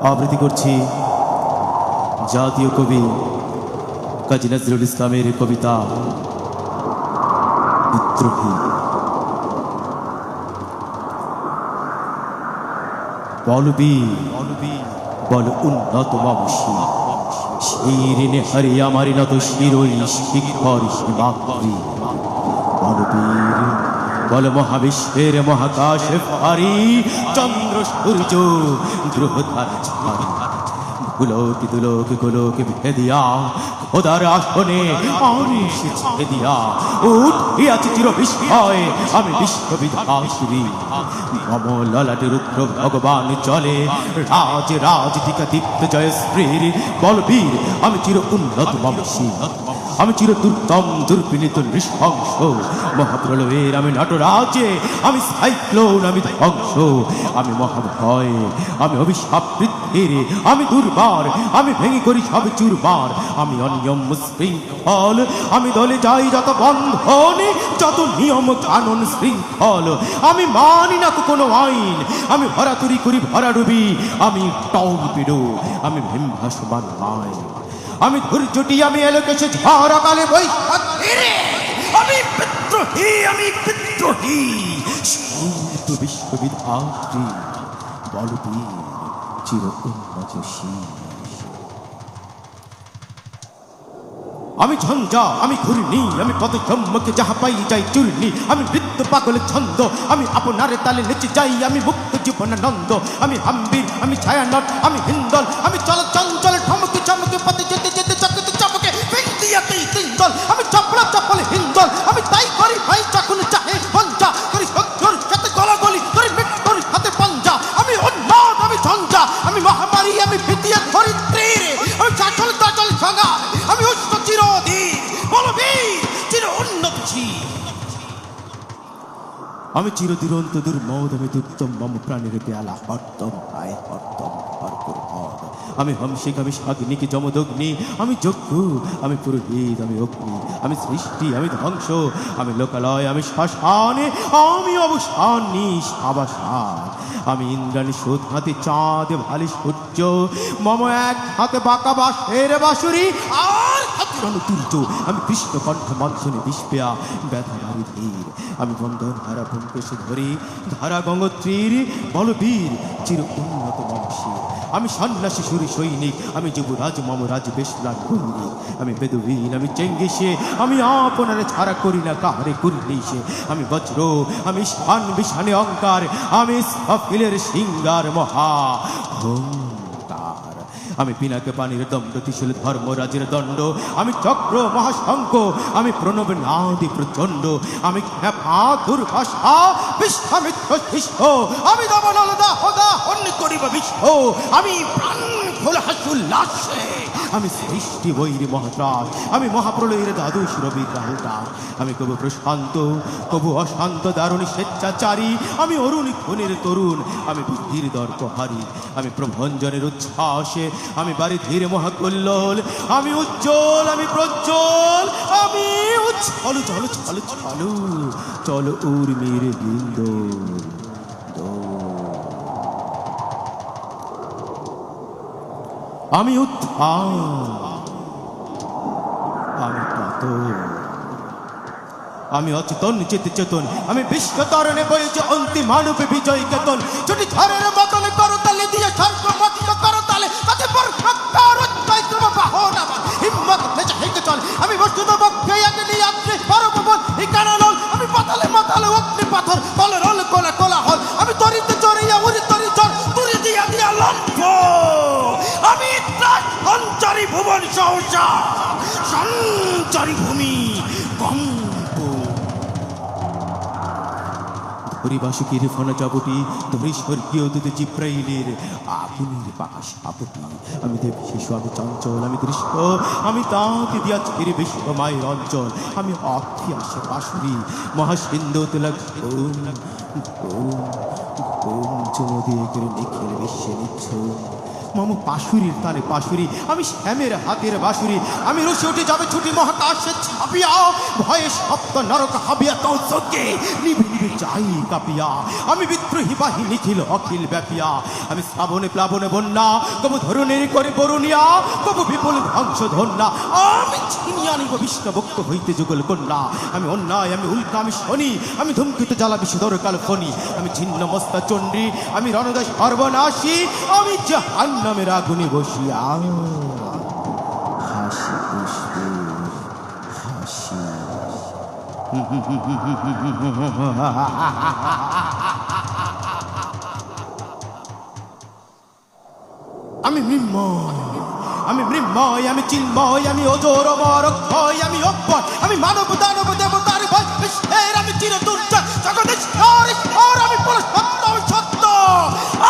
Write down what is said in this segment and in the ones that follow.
আবৃত্তি করছি জাতীয় কবি কাজী নজরুল ইসলামের কবিতা বিদ্রোহী। বলবি, বল উন্নত মাবসী শিরিনে হরি আমারি নত শিরই শিখর হিমাদ্রি। বলবীর বল মহাবিশ্বের মহাকাশে ভারী চন্দ্র সূর্য গ্রহ গুলোক দুলোক ভেদিয়া, খোদার আসনে ছেদিয়া উঠিয়াছি চির বিস্ময় আমি বিশ্ববিধাশ্রী মম ললাটে রুদ্র ভগবান চলে, রাজ রাজ টিকা দীপ্ত জয় শ্রীর বলবীর, আমি চির উন্নত বংশী। আমি চির দুর্দম, দুর্বিনীত, নৃশংস। মহাপ্রলয়ের আমি নটরাজে, আমি সাইক্লোন, আমি ধ্বংস। আমি মহাভয়, আমি অভিশাপ বৃদ্ধির, আমি দুর্বার আমি ভেঙে করি সব চুরবার আমি অনিয়ম শৃঙ্খল। আমি দলে যাই যত বন্ধন, যত নিয়ম কানুন শৃঙ্খল। আমি মানি না কোনো আইন। আমি ভরাতুরি করি ভরাডুবি আমি টম পিডো। আমি ভীম ভাসমান আইন আমি ধৈর্যটি, আমি এলোকেশে ঝড় আকালে বৈশাখীরে। আমি বিদ্রোহী আমি বিদ্রোহী। বিশ্ববিধাত্রী বলবীর। চির উন্নতশীল আমি ঝঞ্ঝা, আমি ঘূর্ণি, আমি পদ চম্মকে যাহা পাই যাই চূর্ণি। আমি নৃত্য পাগল, ছন্দ, আমি আপনারে তালে নেচে যাই, আমি মুক্ত জীবনানন্দ। আমি হাম্বির, আমি ছায়ানট, আমি হিন্দল, আমি চল চঞ্চল, ঠমকে চমকে আমি চিরদিরন্ত দুর্মদ, আমি দুর্তম মম প্রাণের পেয়ালা, হরতম আয় হরতম হরপুর হর আমি হংসিক, আমি সাগ্নিক, যমদগ্নি, আমি যজ্ঞ, আমি পুরোহিত, আমি অগ্নি, আমি সৃষ্টি, আমি ধ্বংস, আমি লোকালয়, আমি শ্মশানে, আমি অবসান নিঃসাবাসান আমি ইন্দ্রাণী শোধ হাতে চাঁদ, ভালি সূর্য, মম এক হাতে বাঁকা বাঁশের বাঁশুরি আর রণতুর্য আমি কৃষ্ণ কণ্ঠ মন্থনে বিস্পেয়া ব্যথা নারী ধীর আমি বন্ধন হারা ভঙ্কেশ ধরি, ধারা গঙ্গোত্রীর বলবীর, চির উন্নত বংশী আমি সন্ন্যাসী সুরি সৈনিক, আমি যুবরাজ মমরাজ বেশলান বন্দি। আমি বেদুহীন আমি চেঙ্গিসে, আমি আপনারে ছাড়া করি না কাহারে কুর্নিশে। আমি বজ্র, আমি শান বিশানে অঙ্কার, আমি সফিলের সিঙ্গার মহা। হংকার আমি পিনাকে পানির দণ্ড, ত্রিশুল ধর্মরাজের দণ্ড, আমি চক্র মহাশঙ্ক আমি প্রণব নাদি প্রচণ্ড, আমি খ্যাপা, দুর্ভাষা বিশ্বামিত্র শিষ্য, আমি দমনল দাহ অন্য করিব বিশ্ব আমি প্রাণ খোলা হাসুল্লাসে আমি সৃষ্টি বৈরী মহাত্রাস আমি মহাপ্রলয়ের দ্বাদশ রবি রাহুটা আমি কবু প্রশান্ত, কবু অশান্ত দারুণী স্বেচ্ছাচারী, আমি অরুণ খুনের তরুণ, আমি বুদ্ধির দর্পহারী, আমি প্রভঞ্জনের উচ্ছ্বাসে, আমি বাড়ি ধীরে মহাকল্লোল, আমি উজ্জ্বল, আমি প্রজ্জ্বল, আমি উচ্ছল চলো চলো চলো চলো, উর্মির বিন্দ। আমি উত্থান। আমি আমি অচেতন চেতে চেতন আমি বিশ্ব তরণে বইছে অন্তিম মানবে বিজয় কেতন। যদি ঝড়ের মতন করো তালে দিয়ে সর্ব করতালে করো তালে সঞ্চারী ভুবন সহসা। সঞ্চারী ভূমি কম্প হরিবাসুকের ফনা জবটি ধরি স্বর্গীয় দুধ জিব্রাইলের আগুনের পাকা সাপটি আমি দেব শিশু আমি চঞ্চল, আমি দৃশ্য আমি তাঁকে দিয়া ছেড়ে বিশ্ব মায়ের অঞ্চল। আমি অক্ষি আসে পাশুরি মহাসিন্ধু তুলক ঘুম ঘুম ঘুম চমদিয়ে করে নিখিল বিশ্বে নিচ্ছ মম পাশুরির তারে পাশুরি, আমি শ্যামের হাতের বাঁশুরি, আমি রসে উঠে যাবে ছুটি মহাকাশে, ছাপিয়া, ভয়ে সপ্ত নরক হাবিয়া চোখে নিভে নিভে যাই কাপিয়া। আমি বিদ্রোহ বিদ্রোহী বাহিনী ছিল অখিল ব্যাপিয়া। আমি শ্রাবণে প্লাবনে বন্যা কবু ধরনের করে বরুণিয়া কবু বিপুল ধ্বংস ধন্যা আমি ছিনিয়ে আনিব বিষ্ণবক্ত হইতে যুগল কন্যা। আমি অন্যায় আমি উল্কা আমি শনি আমি ধূমকেতু জ্বালা বিষধর কাল ফণি। আমি ছিন্ন মস্তা চণ্ডী আমি রণদাস সর্বনাশী আমি জাহান্নামের আগুনে বসিয়া। হাসি হাসি। আমি মৃন্ময় আমি মৃন্ময়, আমি চিন্ময়, আমি অজর অক্ষয় আমি অক্ষয় আমি মানব, দানব, দেবতার ভয় আমি চির দুর্জয় জগতের আমি সত্য আমি সত্য।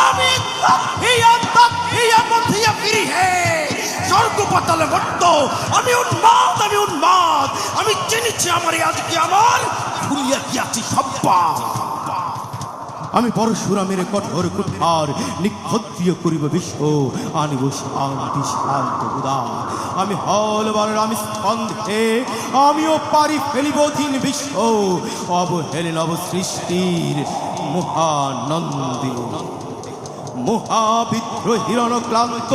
আমি হে আমি উন্মাদ আমি উন্মাদ, আমি চিনিছি আমার আজকে আমার, ভুলিয়া গিয়াছি সব্বা আমি পরশুরামের কঠোর কুঠার নিক্ষত্রিয় করিব বিশ্ব। আনিব শান্তি, শান্ত উদার আমি হলবার আমি স্কন্ধে, আমিও পারি ফেলিব দিন বিশ্ব। অবহেলেন নব সৃষ্টির মহানন্দে মহাবিদ্রোহীরণ ক্লান্ত,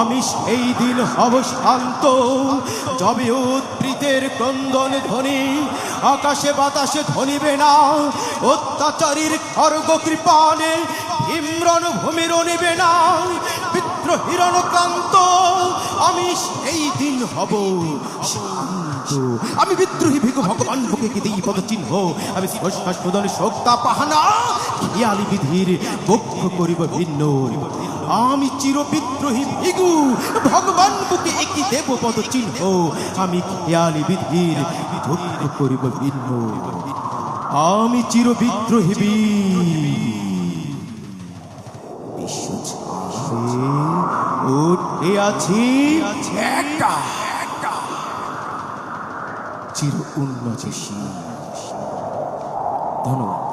আমি সেই দিন হব শান্ত। যবে উদ্বৃতের ক্রন্দন ধ্বনি, আকাশে বাতাসে ধনিবে না। অত্যাচারীর খর্গ কৃপানে ইমরণ ভূমির নিবে না। বিদ্রোহীরণ ক্লান্ত, আমি সেই দিন হব শান্ত। আমি বিদ্রোহী ভিগু ভগবান, বুকে কি দিই পদ চিহ্ন আমি সুদন, শোক্তা, পাহানা, খেয়ালি বিধির বক্ষ করিব ভিন্ন। আমি চির বিদ্রোহী ভিগু, ভগবান বুকে একই দেব পদ চিহ্ন। আমি খেয়ালি বিধির বক্ষ করিব ভিন্ন। আমি চির বিদ্রোহী বীর। বিশ্ব উঠে আছি চির উন্নত ধন্যবাদ।